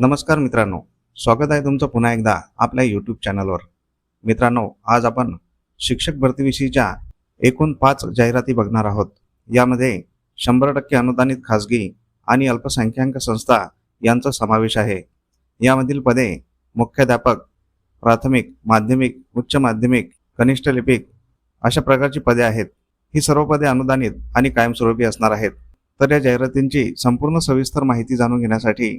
नमस्कार मित्रांनो स्वागत आहे तुमचं पुन्हा एकदा आपल्या यूट्यूब चॅनलवर मित्रांनो आज आपण शिक्षक भरतीविषयीच्या एकूण पाच जाहिराती बघणार आहोत. यामध्ये शंभर टक्के अनुदानित खाजगी आणि अल्पसंख्याक संस्था यांचा समावेश आहे. यामधील पदे मुख्याध्यापक प्राथमिक माध्यमिक उच्च माध्यमिक कनिष्ठ लिपिक अशा प्रकारची पदे आहेत. ही सर्व पदे अनुदानित आणि कायमस्वरूपी असणार आहेत. तर या जाहिरातींची संपूर्ण सविस्तर माहिती जाणून घेण्यासाठी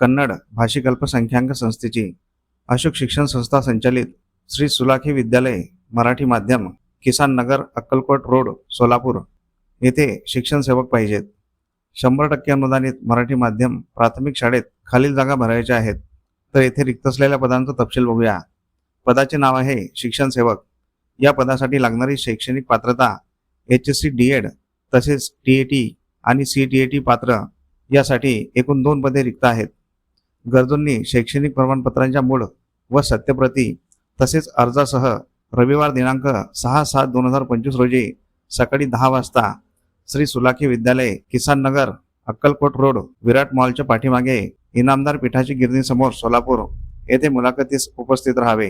कन्नड भाषिक अल्पसंख्याक संस्थेची अशोक शिक्षण संस्था संचालित श्री सुलाखी विद्यालय मराठी माध्यम किसान नगर अक्कलकोट रोड सोलापूर. येथे शिक्षण सेवक पाहिजेत. शंभर टक्के अनुदानित मराठी माध्यम प्राथमिक शाळेत खालील जागा भरायच्या आहेत. तर येथे रिक्त असलेल्या पदांचा तपशील बघूया. पदाचे नाव आहे शिक्षण सेवक. या पदासाठी लागणारी शैक्षणिक पात्रता H S C D Ed तसेच टी ए टी आणि सी टी ए टी पात्र यासाठी एकूण दोन पदे रिक्त आहेत. गरजूंनी शैक्षणिक प्रमाणपत्रांच्या मूळ व सत्यप्रती तसेच अर्जासह रविवार दिनांक सहा सात दोन हजार पंचवीस रोजी सकाळी दहा वाजता श्री सुलाखी विद्यालय किसान नगर अक्कलकोट रोड विराट मॉलच्या पाठीमागे इनामदार पीठाची गिरणी समोर सोलापूर येथे मुलाखतीस उपस्थित राहावे.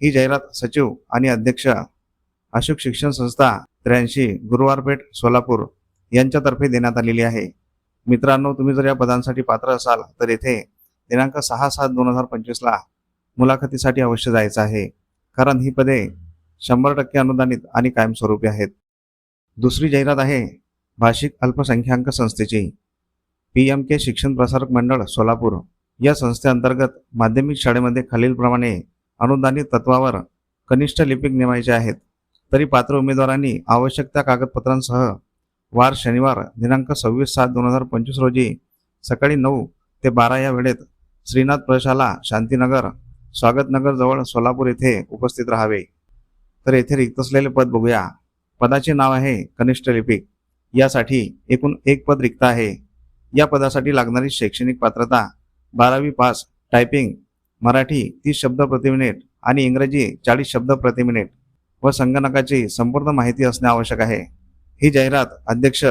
ही जाहिरात सचिव आणि अध्यक्ष अशोक शिक्षण संस्था त्र्याऐंशी गुरुवारपेठ सोलापूर यांच्यातर्फे देण्यात आलेली आहे. मित्रांनो तुम्ही जर या पदांसाठी पात्र असाल तर येथे दिनांक सहा सात दोन हजार पंचवीसला मुलाखतीसाठी अवश्य जायचं आहे. कारण ही पदे शंभर टक्के अनुदानित आणि कायमस्वरूपी आहेत. दुसरी जाहिरात आहे भाषिक अल्पसंख्याक संस्थेची. पी एम के शिक्षण प्रसारक मंडळ सोलापूर. या संस्थेअंतर्गत माध्यमिक शाळेमध्ये खालीलप्रमाणे अनुदानित तत्वावर कनिष्ठ लिपिक नेमायचे आहेत. तरी पात्र उमेदवारांनी आवश्यक त्या कागदपत्रांसह वार शनिवार दिनांक सव्वीस सात दोन हजार पंचवीस रोजी सकाळी नऊ ते बारा या वेळेत श्रीनाथ प्रशाला शांतीनगर स्वागतनगर जवळ सोलापूर येथे उपस्थित राहावे. तर येथे रिक्त असलेले पद बघूया. पदाचे नाव आहे कनिष्ठ लिपिक. यासाठी एकूण एक पद रिक्त आहे. या पदासाठी लागणारी शैक्षणिक पात्रता बारावी पास टायपिंग मराठी तीस शब्द प्रति मिनिट आणि इंग्रजी चाळीस शब्द प्रति मिनिट व संगणकाची संपूर्ण माहिती असणे आवश्यक आहे. ही जाहिरात अध्यक्ष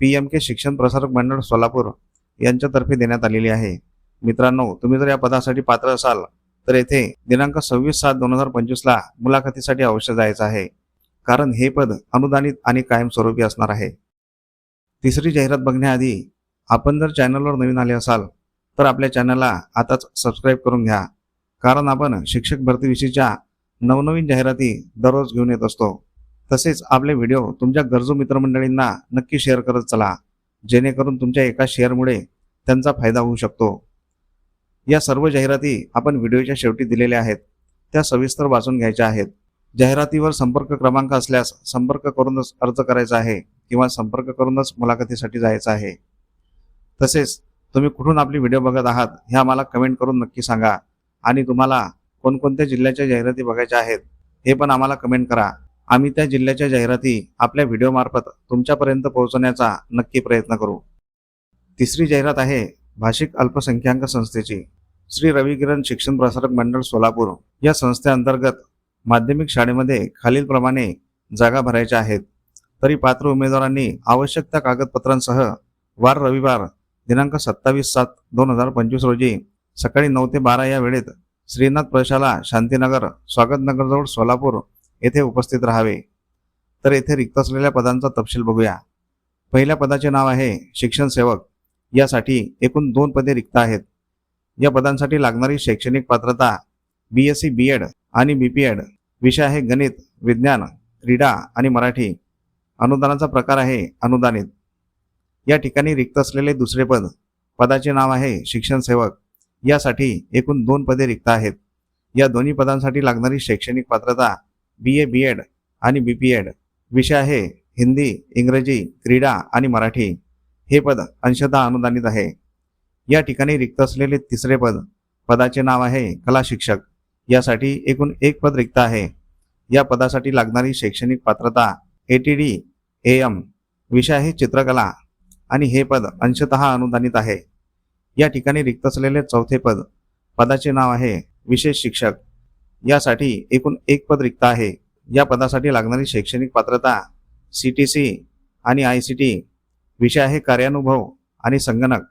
पी एम के शिक्षण प्रसारक मंडळ सोलापूर यांच्यातर्फे देण्यात आलेली आहे. मित्रांनो तुम्ही जर या पदासाठी पात्र असाल तर येथे दिनांक सव्वीस सात दोन हजार पंचवीसला मुलाखतीसाठी अवश्य जायचं आहे. कारण हे पद अनुदानित आणि कायमस्वरूपी असणार आहे. तिसरी जाहिरात बघण्याआधी आपण जर चॅनलवर नवीन आले असाल तर आपल्या चॅनलला आताच सबस्क्राईब करून घ्या. कारण आपण शिक्षक भरतीविषयीच्या नवनवीन जाहिराती दररोज घेऊन येत असतो. तसेच आपले व्हिडिओ तुमच्या गरजू मित्रमंडळींना नक्की शेअर करत चला. जेणेकरून तुमच्या एका शेअरमुळे त्यांचा फायदा होऊ शकतो. या सर्व जाहिराती आपण व्हिडिओच्या शेवटी दिलेल्या आहेत. त्या सविस्तर वाचून घ्यायच्या आहेत. जाहिरातीवर संपर्क क्रमांक असल्यास संपर्क करूनच अर्ज करायचा आहे किंवा संपर्क करूनच मुलाखतीसाठी जायचं आहे. तसेच तुम्ही कुठून आपली व्हिडिओ बघत आहात हे आम्हाला कमेंट करून नक्की सांगा. आणि तुम्हाला कोणकोणत्या जिल्ह्याच्या जाहिराती बघायच्या आहेत हे पण आम्हाला कमेंट करा. आम्ही त्या जिल्ह्याच्या जाहिराती आपल्या व्हिडिओमार्फत तुमच्यापर्यंत पोहोचवण्याचा नक्की प्रयत्न करू. तिसरी जाहिरात आहे भाषिक अल्पसंख्याक संस्थेची. श्री रविकिरण शिक्षण प्रसारक मंडळ सोलापूर या संस्थेअंतर्गत माध्यमिक शाळेमध्ये खालीलप्रमाणे जागा भरायच्या आहेत. तरी पात्र उमेदवारांनी आवश्यक त्या कागदपत्रांसह वार रविवार दिनांक सत्तावीस सात दोन हजार पंचवीस रोजी सकाळी नऊ ते बारा या वेळेत श्रीनाथ प्रशाला शांतीनगर स्वागतनगरजवळ सोलापूर येथे उपस्थित राहावे. तर येथे रिक्त असलेल्या पदांचा तपशील बघूया. पहिल्या पदाचे नाव आहे शिक्षण सेवक. यासाठी एकूण दोन पदे रिक्त आहेत. या पदांसाठी लागणारी शैक्षणिक पात्रता B S C B Ed आणि बी पी एड विषय आहे गणित विज्ञान क्रीडा आणि मराठी. अनुदानाचा प्रकार आहे अनुदानित. या ठिकाणी रिक्त असलेले दुसरे पद पदाचे नाव आहे शिक्षण सेवक. यासाठी एकूण दोन पदे रिक्त आहेत. या दोन्ही पदांसाठी लागणारी शैक्षणिक पात्रता बी ए बी एड आणि बी पी एड. विषय आहे हिंदी इंग्रजी क्रीडा आणि मराठी. हे पद अंशतः अनुदानित आहे. या ठिकाणी रिक्त असलेले तिसरे पद पदाचे नाव आहे कला शिक्षक. यासाठी एकूण एक पद रिक्त आहे. या पदासाठी लागणारी शैक्षणिक पात्रता A T D A M विषय आहे चित्रकला आणि हे पद अंशतः अनुदानित आहे. या ठिकाणी रिक्त असलेले चौथे पद पदाचे नाव आहे विशेष शिक्षक. यासाठी एकूण एक पद रिक्त आहे. या पदासाठी लागणारी शैक्षणिक पात्रता सी टी सी आणि आय सी टी विषय आहे कार्यानुभव आणि संगणक.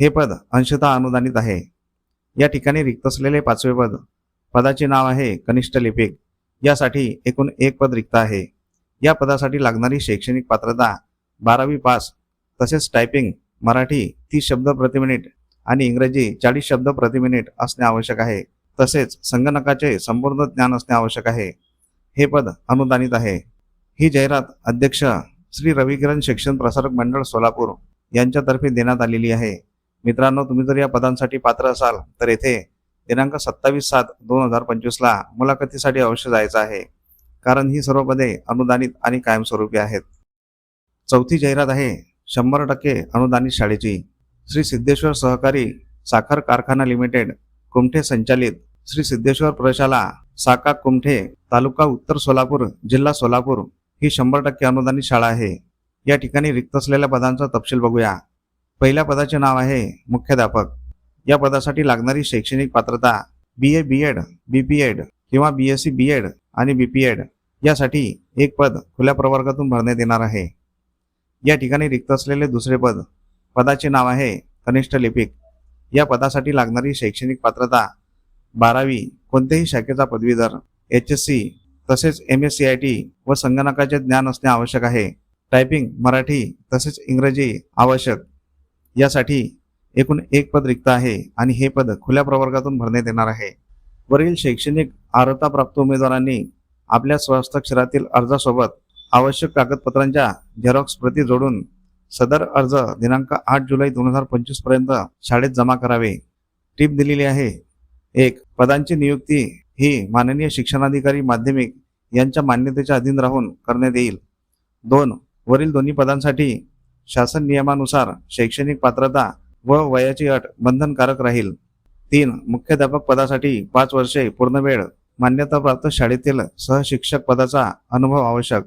हे पद अंशतः अनुदानित आहे. या ठिकाणी रिक्त असलेले पाचवे पद पदाचे नाव आहे कनिष्ठ लिपिक. यासाठी एकूण एक पद रिक्त आहे. या पदासाठी लागणारी शैक्षणिक पात्रता बारावी पास तसेच टायपिंग मराठी तीस शब्द प्रति मिनिट आणि इंग्रजी चाळीस शब्द प्रति मिनिट असणे आवश्यक आहे. तसेच संगणकाचे संपूर्ण ज्ञान असणे आवश्यक आहे. हे पद अनुदानित आहे. ही जाहिरात अध्यक्ष श्री रविकिरण शिक्षण प्रसारक मंडळ सोलापूर यांच्यातर्फे देण्यात आलेली आहे. मित्रांनो तुम्ही जर या पदांसाठी पात्र असाल तर येथे दिनांक सत्तावीस सात दोन हजार पंचवीसला मुलाखतीसाठी अवश्य जायचं आहे. कारण ही सर्व पदे अनुदानित आणि कायमस्वरूपी आहेत. चौथी जाहिरात आहे शंभर टक्के अनुदानित शाळेची. श्री सिद्धेश्वर सहकारी साखर कारखाना लिमिटेड कुमठे संचालित श्री सिद्धेश्वर प्रशाला साका कुमठे तालुका उत्तर सोलापूर जिल्हा सोलापूर ही शंभर टक्के अनुदानित शाळा आहे. या ठिकाणी रिक्त असलेल्या पदांचा तपशील बघूया. पहिल्या पदाचे नाव आहे मुख्याध्यापक. या पदासाठी लागणारी शैक्षणिक पात्रता B A B Ed B P Ed किंवा B S C B Ed आणि बी पी एड यासाठी एक पद खुल्या प्रवर्गातून भरण्यात येणार आहे. या ठिकाणी रिक्त असलेले दुसरे पद पदाचे नाव आहे कनिष्ठ लिपिक. या पदासाठी लागणारी शैक्षणिक पात्रता बारावी कोणत्याही शाखेचा पदवीधर एच एस सी तसेच M S C I T व संगणकाचे ज्ञान असणे आवश्यक आहे. टायपिंग मराठी तसेच इंग्रजी आवश्यक. यासाठी एकूण एक पद रिक्त आहे आणि हे पद खुल्या प्रवर्गातून भरण्यात येणार आहे. वरील शैक्षणिक अर्हता प्राप्त उमेदवारांनी आपल्या स्वहस्ताक्षरातील अर्जासोबत आवश्यक कागदपत्रांच्या झेरॉक्स प्रती जोडून सदर अर्ज दिनांक आठ जुलै दोन हजार पंचवीसपर्यंत शाळेत जमा करावे. टीप दिलेली आहे. एक पदांची नियुक्ती ही माननीय शिक्षणाधिकारी माध्यमिक यांच्या मान्यतेच्या अधीन राहून करण्यात येईल. दोन वरील दोन्ही पदांसाठी शासन नियमानुसार शैक्षणिक पात्रता व वयाची अट बंधनकारक राहील. तीन मुख्याध्यापक पदासाठी पाच वर्षे पूर्ण वेळ मान्यताप्राप्त शाळेतील सहशिक्षक पदाचा अनुभव आवश्यक.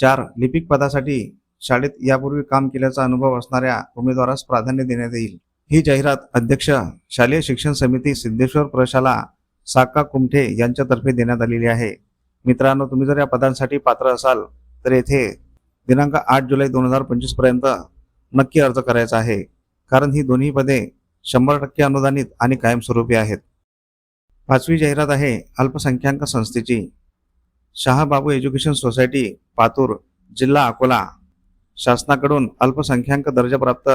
चार लिपिक पदासाठी शाळेत यापूर्वी काम केल्याचा अनुभव असणाऱ्या उमेदवारास प्राधान्य देण्यात येईल. ही जाहिरात अध्यक्ष शालेय शिक्षण समिती सिद्धेश्वर प्रशाला साका कुमठे यांच्यातर्फे देण्यात आलेली आहे. मित्रांनो तुम्ही जर या पदांसाठी पात्र असाल तर येथे दिनांक आठ जुलै दोन हजार पंचवीसपर्यंत नक्की अर्ज करायचा आहे. कारण ही दोन्ही पदे शंभर टक्के अनुदानित आणि कायमस्वरूपी आहेत. पाचवी जाहिरात आहे अल्पसंख्याक संस्थेची. शहाबाबू एज्युकेशन सोसायटी पातूर जिल्हा अकोला. शासनाकडून अल्पसंख्याक दर्जाप्राप्त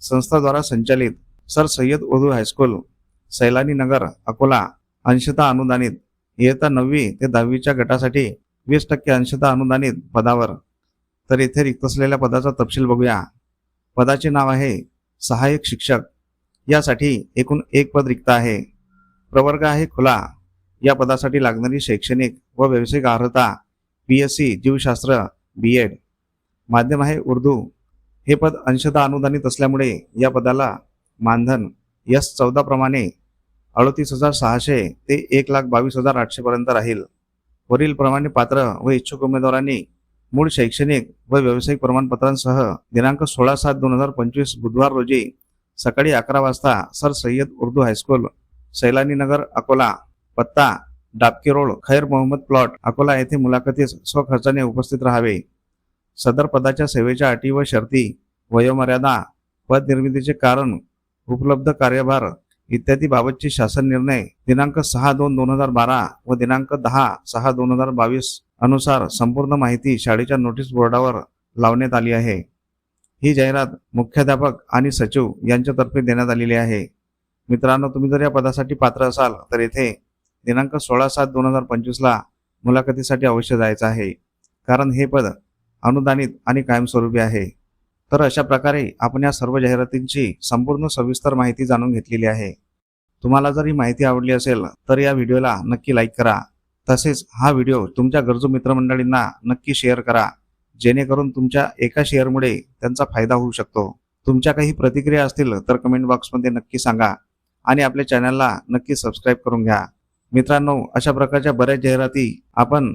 संस्थाद्वारा संचालित Sir Syed Urdu high school Sailani Nagar Akola अंशता अनुदानित इयत्ता नववी ते दहावीच्या गटासाठी वीस टक्के अंशता अनुदानित पदावर. तर येथे रिक्त असलेल्या पदाचा तपशील बघूया. पदाचे नाव आहे सहाय्यक शिक्षक. यासाठी एकूण एक पद रिक्त आहे. प्रवर्ग आहे खुला. या पदासाठी लागणारी शैक्षणिक व व्यावसायिक अर्हता बी एस सी जीवशास्त्र बी एड माध्यम आहे उर्दू. हे पद अंशतः अनुदानित असल्यामुळे या पदाला मानधन यस चौदा प्रमाणे अडतीस हजार सहाशे ते एक लाख बावीस हजार आठशे पर्यंत राहील. वरील प्रमाणे पात्र व इच्छुक उमेदवारांनी मूळ शैक्षणिक व व्यावसायिक प्रमाणपत्रांसह दिनांक सोळा सात दोन हजार पंचवीस बुधवार रोजी सकाळी अकरा वाजता Sir Syed Urdu high school Sailani Nagar Akola पत्ता डाबके रोड खैर मोहम्मद प्लॉट अकोला येथे मुलाखतीस स्वखर्चाने उपस्थित राहावे. सदर पदाच्या सेवेच्या अटी व शर्ती वयोमर्यादा पद निर्मितीचे कारण उपलब्ध कार्यभार इत्यादी बाबतचे शासन निर्णय दिनांक सहा दोन दोन हजार बारा व दिनांक दहा सहा दोन हजार बावीस अनुसार संपूर्ण माहिती शाळेच्या नोटीस बोर्डावर लावण्यात आली आहे. ही जाहिरात मुख्याध्यापक आणि सचिव यांच्यातर्फे देण्यात आलेली आहे. मित्रांनो तुम्ही जर या पदासाठी पात्र असाल तर येथे दिनांक सोळा सात दोन हजार पंचवीसला मुलाखतीसाठी अवश्य जायचं आहे. कारण हे पद अनुदानित आणि कायमस्वरूपी आहे. तर अशा प्रकारे आपण या सर्व जाहिरातींची संपूर्ण सविस्तर माहिती जाणून घेतलेली आहे. तुम्हाला जर ही माहिती आवडली असेल तर या व्हिडिओला नक्की लाईक करा. तसेच हा व्हिडिओ तुमच्या गरजू मित्रमंडळींना नक्की शेअर करा. जेणेकरून तुमच्या एका शेअरमुळे त्यांचा फायदा होऊ शकतो. तुमच्या काही प्रतिक्रिया असतील तर कमेंट बॉक्समध्ये नक्की सांगा. आणि आपल्या चॅनलला नक्की सबस्क्राईब करून घ्या. मित्रांनो अशा प्रकारच्या बऱ्याच जाहिराती आपण